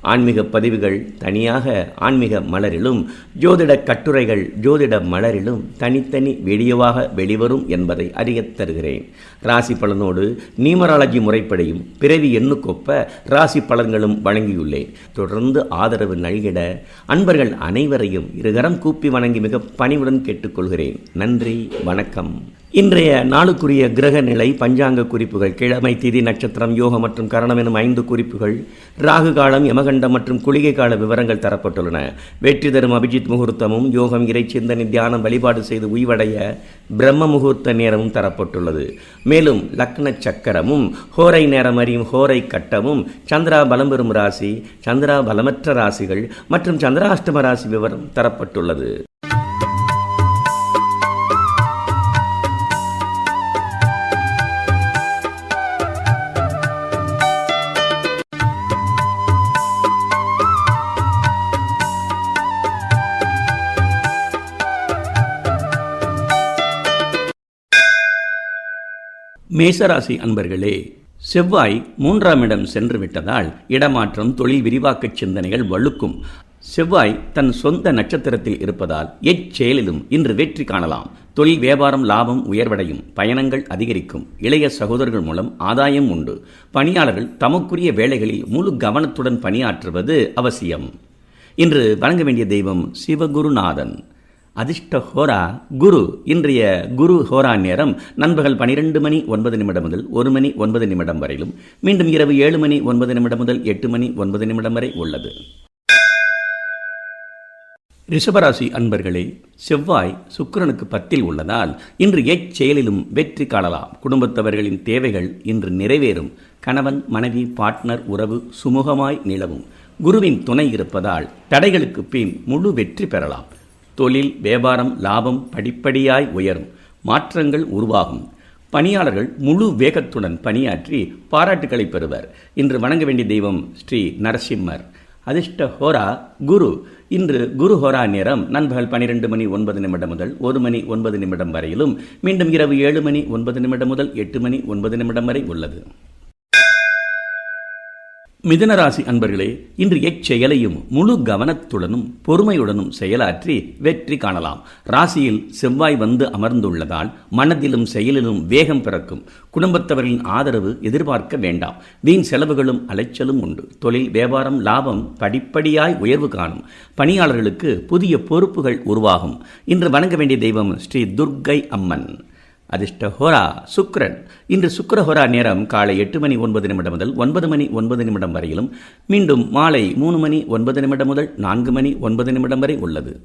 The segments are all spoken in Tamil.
ஆன்மீக பதிவுகள் தனியாக ஆன்மீக மலரிலும் ஜோதிட கட்டுரைகள் ஜோதிட மலரிலும் தனித்தனி வீடியோவாக வெளிவரும் என்பதை அறியத் தருகிறேன். ராசி பலனோடு நியூமராலஜி முறைப்படியும் பிறவி எண்ணுக்கொப்ப ராசி பலன்களும் வழங்கியுள்ளேன். தொடர்ந்து ஆதரவு நல்கிட அன்பர்கள் அனைவரையும் இருகரம் கூப்பி வணங்கி மிக பணிவுடன் கேட்டுக்கொள்கிறேன். நன்றி வணக்கம். இன்றைய நாளுக்குரிய கிரக நிலை பஞ்சாங்க குறிப்புகள் கிழமை திதி நட்சத்திரம் யோகம் மற்றும் கரணம் எனும் ஐந்து குறிப்புகள் ராகு காலம் யமகண்டம் மற்றும் குளிகை கால விவரங்கள் தரப்பட்டுள்ளன. வெற்றி தரும் அபிஜித் முகூர்த்தமும் யோகம் இறை சிந்தனை தியானம் வழிபாடு செய்து உய்வடைய பிரம்ம முகூர்த்த நேரமும் தரப்பட்டுள்ளது. மேலும் லக்ன சக்கரமும் ஹோரை நேரம் அறியும் ஹோரை கட்டமும் சந்திரா பலம் பெறும் ராசி சந்திரா பலமற்ற ராசிகள் மற்றும் சந்திராஷ்டம ராசி விவரம் தரப்பட்டுள்ளது. மேசராசி அன்பர்களே செவ்வாய் மூன்றாம் இடம் சென்று விட்டதால் இடமாற்றம் தொழில் விரிவாக்க சிந்தனைகள் வலுக்கும் செவ்வாய் தன் சொந்த நட்சத்திரத்தில் இருப்பதால் எச்செயலிலும் இன்று வெற்றி காணலாம். தொழில் வியாபாரம் லாபம் உயர்வடையும். பயணங்கள் அதிகரிக்கும். இளைய சகோதரர்கள் மூலம் ஆதாயம் உண்டு. பணியாளர்கள் தமக்குரிய வேலைகளில் முழு கவனத்துடன் பணியாற்றுவது அவசியம். இன்று வழங்க வேண்டிய தெய்வம் சிவகுருநாதன். அதிர்ஷ்ட ஹோரா குரு. இன்றைய குரு ஹோரா நேரம் நண்பகல் பனிரெண்டு மணி ஒன்பது நிமிடம் முதல் ஒரு மணி ஒன்பது நிமிடம் வரையிலும். மீண்டும் இரவு ஏழு மணி ஒன்பது நிமிடம் முதல் எட்டு மணி ஒன்பது நிமிடம் வரை உள்ளது. ரிஷபராசி அன்பர்களே செவ்வாய் சுக்கிரனுக்கு பத்தில் உள்ளதால் இன்று எச்செயலிலும் வெற்றி காணலாம். குடும்பத்தவர்களின் தேவைகள் இன்று நிறைவேறும். கணவன் மனைவி பார்ட்னர் உறவு சுமூகமாய் நிலவும். குருவின் துணை இருப்பதால் தடைகளுக்கு பின் முழு வெற்றி பெறலாம். தொழில் வியாபாரம் லாபம் படிப்படியாய் உயரும். மாற்றங்கள் உருவாகும். பணியாளர்கள் முழு வேகத்துடன் பணியாற்றி பாராட்டுக்களை பெறுவர். இன்று வணங்க வேண்டிய தெய்வம் ஸ்ரீ நரசிம்மர். அதிர்ஷ்ட ஹோரா குரு. இன்று குரு ஹோரா நேரம் நண்பகல் பனிரெண்டு மணி ஒன்பது நிமிடம் முதல் ஒரு மணி ஒன்பது நிமிடம் வரையிலும் மீண்டும் இரவு ஏழு மணி ஒன்பது நிமிடம் முதல் எட்டு மணி ஒன்பது நிமிடம் வரை உள்ளது. மிதுனராசி அன்பர்களே இன்று எச்செயலையும் முழு கவனத்துடனும் பொறுமையுடனும் செயலாற்றி வெற்றி காணலாம். ராசியில் செவ்வாய் வந்து அமர்ந்துள்ளதால் மனதிலும் செயலிலும் வேகம் பிறக்கும். குடும்பத்தவர்களின் ஆதரவு எதிர்பார்க்க வேண்டாம். வீண் செலவுகளும் அலைச்சலும் உண்டு. தொழில் வியாபாரம் லாபம் படிப்படியாய் உயர்வு காணும். பணியாளர்களுக்கு புதிய பொறுப்புகள் உருவாகும். இன்று வணங்க வேண்டிய தெய்வம் ஸ்ரீ துர்க்கை அம்மன். அதிர்ஷ்ட ஹோரா சுக்ரன். இன்று சுக்கர ஹோரா நேரம் காலை எட்டு மணி ஒன்பது நிமிடம் முதல் ஒன்பது மணி ஒன்பது நிமிடம் வரையிலும். மீண்டும் மாலை மூணு மணி ஒன்பது நிமிடம் முதல் நான்கு மணி ஒன்பது நிமிடம் வரை உள்ளது.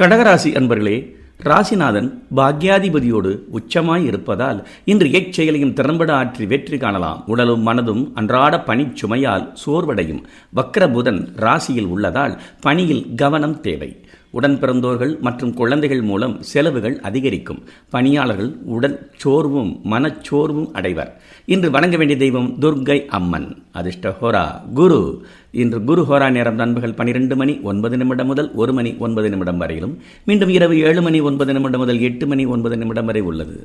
கடகராசி அன்பர்களே ராசிநாதன் பாக்யாதிபதியோடு உச்சமாய் இருப்பதால் இன்று எச்செயலையும் திறம்பட ஆற்றி வெற்றி காணலாம். உடலும் மனதும் அன்றாட பணிச் சுமையால் சோர்வடையும். வக்கர புதன் ராசியில் உள்ளதால் பணியில் கவனம் தேவை. உடன் பிறந்தோர்கள் மற்றும் குழந்தைகள் மூலம் செலவுகள் அதிகரிக்கும். பணியாளர்கள் உடல் சோர்வும் மனச்சோர்வும் அடைவர். இன்று வணங்க வேண்டிய தெய்வம் துர்க்கை அம்மன். அதிர்ஷ்ட ஹோரா. குரு. இன்று குரு ஹோரா நேரம் நண்பர்கள் பனிரெண்டு மணி ஒன்பது நிமிடம் முதல் ஒரு மணி ஒன்பது நிமிடம் வரையிலும். மீண்டும் இரவு ஏழு மணி ஒன்பது நிமிடம் முதல் எட்டு மணி ஒன்பது நிமிடம் வரை உள்ளது.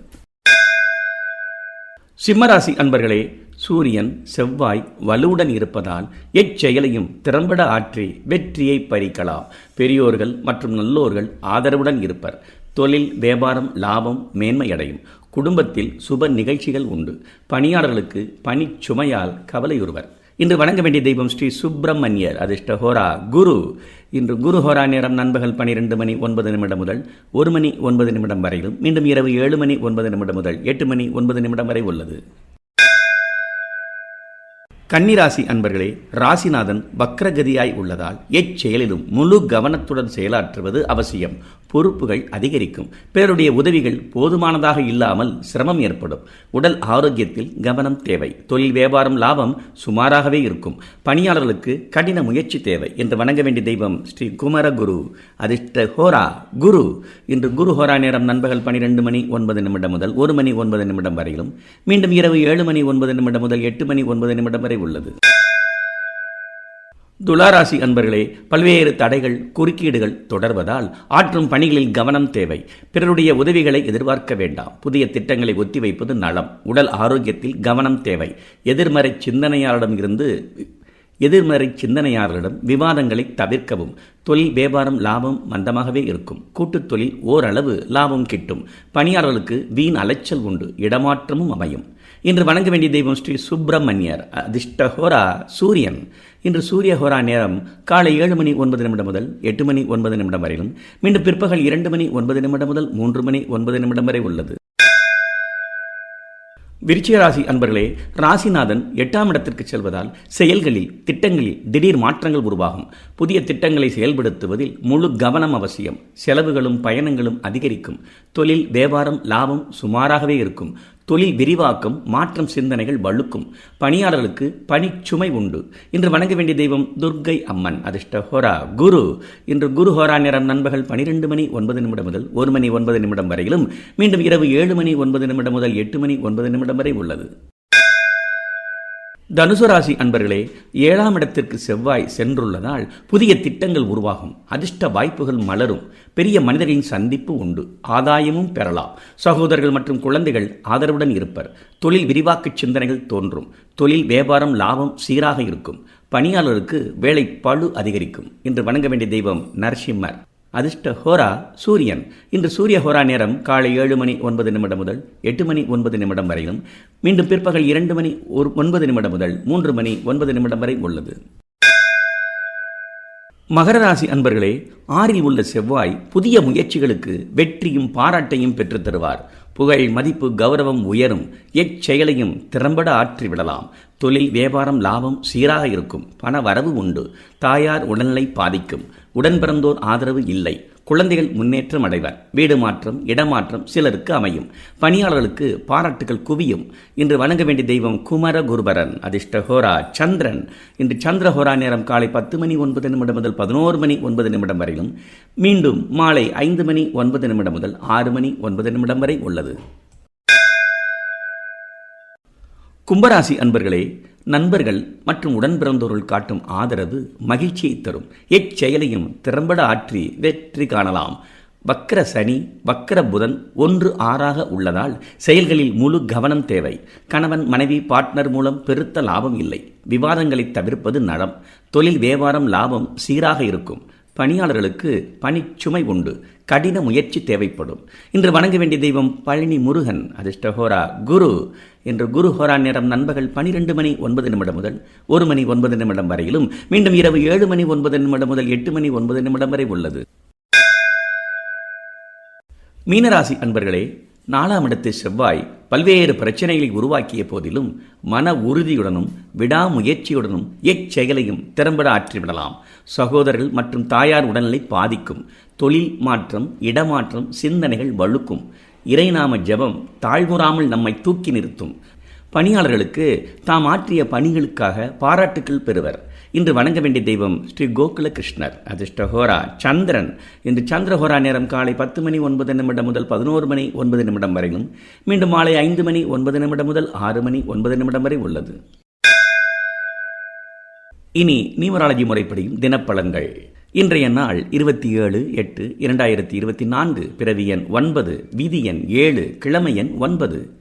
சிம்மராசி அன்பர்களே சூரியன் செவ்வாய் வலுவுடன் இருப்பதால் எச்செயலையும் திறம்பட ஆற்றி வெற்றியை பறிக்கலாம். பெரியோர்கள் மற்றும் நல்லோர்கள் ஆதரவுடன் இருப்பர். தொழில் வியாபாரம் லாபம் மேன்மையடையும். குடும்பத்தில் சுப நிகழ்ச்சிகள் உண்டு. பணியாளர்களுக்கு பணிச்சுமையால் கவலையுறுவர். இன்று வணங்க வேண்டிய தெய்வம் ஸ்ரீ சுப்பிரமணியர் அதிர்ஷ்ட ஹோரா குரு. இன்று குரு ஹோரா நேரம் நண்பகல் பனிரெண்டு மணி ஒன்பது நிமிடம் முதல் ஒரு மணி ஒன்பது நிமிடம் வரையிலும் மீண்டும் இரவு ஏழு மணி ஒன்பது நிமிடம் முதல் எட்டு மணி ஒன்பது நிமிடம் வரை உள்ளது. கன்னிராசி அன்பர்களே ராசிநாதன் வக்ரகதியாய் உள்ளதால் எச்செயலிலும் முழு கவனத்துடன் செயலாற்றுவது அவசியம். பொறுப்புகள் அதிகரிக்கும். பிறருடைய உதவிகள் போதுமானதாக இல்லாமல் சிரமம் ஏற்படும். உடல் ஆரோக்கியத்தில் கவனம் தேவை. தொழில் வியாபாரம் லாபம் சுமாராகவே இருக்கும். பணியாளர்களுக்கு கடின முயற்சி தேவை என்று வணங்க வேண்டிய தெய்வம் ஸ்ரீ குமரகுரு அதிர்ஷ்ட ஹோரா! குரு! இன்று குரு ஹோரா நேரம் நண்பகல் பனிரெண்டு மணி ஒன்பது நிமிடம் முதல் ஒரு மணி ஒன்பது நிமிடம் வரையிலும். மீண்டும் இரவு ஏழு மணி ஒன்பது நிமிடம் முதல் எட்டு மணி ஒன்பது நிமிடம் வரை உள்ளது. துளாராசி அன்பர்களே பல்வேறு தடைகள் குறுக்கீடுகள் தொடர்வதால் ஆற்றும் பணிகளில் கவனம் தேவை. பிறருடைய உதவிகளை எதிர்பார்க்க வேண்டாம். புதிய திட்டங்களை ஒத்திவைப்பது நலம். உடல் ஆரோக்கியத்தில் கவனம் தேவை. எதிர்மறை சிந்தனையாளரிடம் இருந்து எதிர்மறை சிந்தனையாளர்களிடம் விவாதங்களை தவிர்க்கவும் தொழில் வியாபாரம் லாபம் மந்தமாகவே இருக்கும். கூட்டுத் தொழில் ஓரளவு லாபம் கிட்டும். பணியாளர்களுக்கு வீண் அலைச்சல் உண்டு இடமாற்றமும் அமையும். இன்று வணங்க வேண்டிய தெய்வம் ஸ்ரீ சுப்பிரமணியர் அதிர்ஷ்டஹோரா சூரியன். இன்று சூரிய ஹோரா நேரம் காலை ஏழு மணி ஒன்பது நிமிடம் முதல் எட்டு மணி ஒன்பது நிமிடம் வரையிலும். மீண்டும் பிற்பகல் இரண்டு மணி ஒன்பது நிமிடம் முதல் மூன்று மணி ஒன்பது நிமிடம் வரை உள்ளது. விருச்சிக ராசி அன்பர்களே ராசிநாதன் எட்டாம் இடத்திற்கு செல்வதால் செயல்களில் திட்டங்களில் திடீர் மாற்றங்கள் உருவாகும். புதிய திட்டங்களை செயல்படுத்துவதில் முழு கவனம் அவசியம். செலவுகளும் பயணங்களும் அதிகரிக்கும். தொழில் வியாபாரம் லாபம் சுமாராகவே இருக்கும். தொழில் விரிவாக்கம் மாற்றம் சிந்தனைகள் வழுக்கும். பணியாளர்களுக்கு பணிச்சுமை உண்டு. இன்று வணங்க வேண்டிய தெய்வம் துர்க்கை அம்மன் அதிர்ஷ்ட ஹோரா. குரு இன்று குரு ஹோரா நேரம் நண்பர்கள் பனிரெண்டு மணி ஒன்பது நிமிடம் முதல் ஒரு மணி ஒன்பது நிமிடம் வரையிலும் மீண்டும் இரவு ஏழு மணி ஒன்பது நிமிடம் முதல் எட்டு மணி ஒன்பது நிமிடம் வரை உள்ளது. தனுசு ராசி அன்பர்களே ஏழாம் இடத்திற்கு செவ்வாய் சென்றுள்ளதால் புதிய திட்டங்கள் உருவாகும். அதிர்ஷ்ட வாய்ப்புகள் மலரும். பெரிய மனிதர்களின் சந்திப்பு உண்டு. ஆதாயமும் பெறலாம். சகோதரர்கள் மற்றும் குழந்தைகள் ஆதரவுடன் இருப்பர். தொழில் விரிவாக்க சிந்தனைகள் தோன்றும். தொழில் வியாபாரம் லாபம் சீராக இருக்கும். பணியாளருக்கு வேலை பழு அதிகரிக்கும். இன்று வணங்க வேண்டிய தெய்வம் நரசிம்மர். அதிர்ஷ்ட ஹோரா சூரியன். இன்று சூரிய ஹோரா நேரம் காலை ஏழு மணி ஒன்பது நிமிடம் முதல் எட்டு மணி ஒன்பது நிமிடம் வரையிலும். மீண்டும் பிற்பகல் இரண்டு மணி ஒரு ஒன்பது நிமிடம் முதல் மூன்று மணி ஒன்பது நிமிடம் வரை உள்ளது. மகர ராசி அன்பர்களே ஆறில் உள்ள செவ்வாய் புதிய முயற்சிகளுக்கு வெற்றியும் பாராட்டையும் பெற்றுத் தருவார். புகழ் மதிப்பு கௌரவம் உயரும். எச்செயலையும் திறம்பட ஆற்றி விடலாம். தொழில் வியாபாரம் லாபம் சீராக இருக்கும். பண வரவு உண்டு. தாயார் உடல்நிலை பாதிக்கும். உடன் பிறந்தோர் ஆதரவு இல்லை. குழந்தைகள் முன்னேற்றம் அடைவர். வீடு மாற்றம் இடமாற்றம் சிலருக்கு அமையும். பணியாளர்களுக்கு பாராட்டுகள் குவியும். இன்று வணங்க வேண்டிய தெய்வம் குமர குருபரன் அதிர்ஷ்டஹோரா சந்திரன். இன்று சந்திரஹோரா நேரம் காலை பத்து மணி ஒன்பது நிமிடம் முதல் பதினோரு மணி ஒன்பது நிமிடம் வரையிலும். மீண்டும் மாலை ஐந்து மணி ஒன்பது நிமிடம் முதல் ஆறு மணி ஒன்பது நிமிடம் வரை உள்ளது. கும்பராசி அன்பர்களே நண்பர்கள் மற்றும் உடன்பிறந்தோர்கள் காட்டும் ஆதரவு மகிழ்ச்சியை தரும். எச்செயலையும் திறம்பட ஆற்றி வெற்றி காணலாம். வக்கர சனி வக்கர புதன் ஒன்று ஆறாக உள்ளதால் செயல்களில் முழு கவனம் தேவை. கணவன் மனைவி பார்ட்னர் மூலம் பெருத்த லாபம் இல்லை. விவாதங்களை தவிர்ப்பது நலம். தொழில் வியாபாரம் லாபம் சீராக இருக்கும். பணியாளர்களுக்கு பணிச்சுமை உண்டு கடின முயற்சி தேவைப்படும். இன்று வணங்க வேண்டிய தெய்வம் பழனி முருகன் அதிர்ஷ்டஹோரா குரு. இன்று குரு ஹோரா நேரம் நண்பகல் பனிரெண்டு மணி ஒன்பது நிமிடம் முதல் ஒரு மணி ஒன்பது நிமிடம் வரையிலும் மீண்டும் இரவு ஏழு மணி ஒன்பது நிமிடம் முதல் எட்டு மணி ஒன்பது நிமிடம் வரை உள்ளது. மீனராசி அன்பர்களே நாலாம் இடத்து செவ்வாய் பல்வேறு பிரச்சனைகளை உருவாக்கிய போதிலும் மன உறுதியுடனும் விடாமுயற்சியுடனும் எச்செயலையும் திறம்பட ஆற்றிவிடலாம். சகோதரர்கள் மற்றும் தாயார் உடல்நிலை பாதிக்கும். தொழில் மாற்றம் இடமாற்றம் சிந்தனைகள் வழுக்கும். இறைநாம ஜெபம் தாழ்வுறாமல் நம்மை தூக்கி நிறுத்தும். பணியாளர்களுக்கு தாம் ஆற்றிய பணிகளுக்காக பாராட்டுக்கள் பெறுவர். இன்று வணங்க வேண்டிய தெய்வம் ஸ்ரீ கோகுல கிருஷ்ணர் அதிர்ஷ்டஹோரா சந்திரன். இன்று சந்திரஹோரா நேரம் காலை பத்து மணி ஒன்பது நிமிடம் முதல் பதினோரு மணி ஒன்பது நிமிடம் வரையிலும் மீண்டும் மாலை ஐந்து மணி ஒன்பது நிமிடம் முதல் ஆறு மணி ஒன்பது நிமிடம் வரை உள்ளது. இனி நியூமராலஜி முறைப்படியும் தினப்பலன்கள். இன்றைய நாள் இருபத்தி ஏழு எட்டு இரண்டாயிரத்தி இருபத்தி நான்கு பிறவி எண் ஒன்பது விதி எண் ஏழு கிழமை எண் ஒன்பது.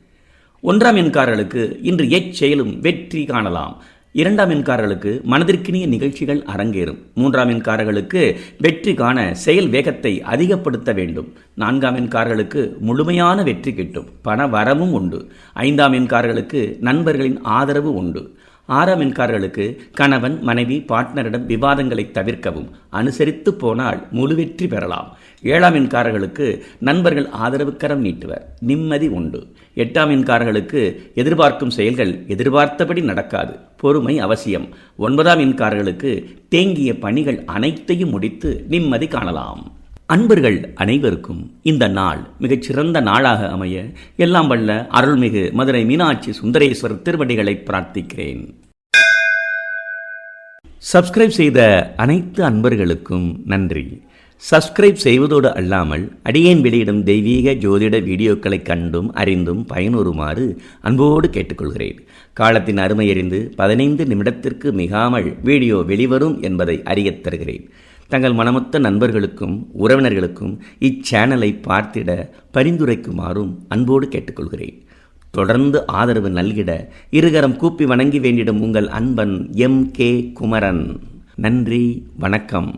ஒன்றாம் எண்காரர்களுக்கு இன்று எச்செயலும் வெற்றி காணலாம். இரண்டாம் எண்காரர்களுக்கு மனதிற்கினிய நிகழ்ச்சிகள் அரங்கேறும். மூன்றாம் எண்காரர்களுக்கு வெற்றி காண செயல் வேகத்தை அதிகப்படுத்த வேண்டும். நான்காம் எண்காரர்களுக்கு முழுமையான வெற்றி கிட்டும். பண வரவும் உண்டு. ஐந்தாம் எண்காரர்களுக்கு நண்பர்களின் ஆதரவு உண்டு. ஆறாம் எண்காரர்களுக்கு கணவன் மனைவி பார்ட்னரிடம் விவாதங்களை தவிர்க்கவும் அனுசரித்து போனால் முழு வெற்றி பெறலாம். ஏழாம் எண்காரர்களுக்கு நண்பர்கள் ஆதரவுக்கரம் நீட்டுவர் நிம்மதி உண்டு. எட்டாம் எண்காரர்களுக்கு எதிர்பார்க்கும் செயல்கள் எதிர்பார்த்தபடி நடக்காது பொறுமை அவசியம். ஒன்பதாம் எண்காரர்களுக்கு தேங்கிய பணிகள் அனைத்தையும் முடித்து நிம்மதி காணலாம். அன்பர்கள் அனைவருக்கும் இந்த நாள் மிகச்சிறந்த நாளாக அமைய எல்லாம் வல்ல அருள்மிகு மதுரை மீனாட்சி சுந்தரேஸ்வரர் திருவடிகளை பிரார்த்திக்கிறேன். சப்ஸ்கிரைப் செய்த அனைத்து அன்பர்களுக்கும் நன்றி. சப்ஸ்கிரைப் செய்வதோடு அல்லாமல் அடியேன் வெளியிடும் தெய்வீக ஜோதிட வீடியோக்களை கண்டும் அறிந்தும் பயனுறுமாறு அன்போடு கேட்டுக்கொள்கிறேன். காலத்தின் அருமை அறிந்து பதினைந்து நிமிடத்திற்கு மிகாமல் வீடியோ வெளிவரும் என்பதை அறியத் தருகிறேன். தங்கள் மனமொத்த நண்பர்களுக்கும் உறவினர்களுக்கும் இச்சேனலை பார்த்திட பரிந்துரைக்குமாறும் அன்போடு கேட்டுக்கொள்கிறேன். தொடர்ந்து ஆதரவு நல்கிட இருகரம் கூப்பி வணங்கி வேண்டிடும் உங்கள் அன்பன் எம் கே குமரன். நன்றி வணக்கம்.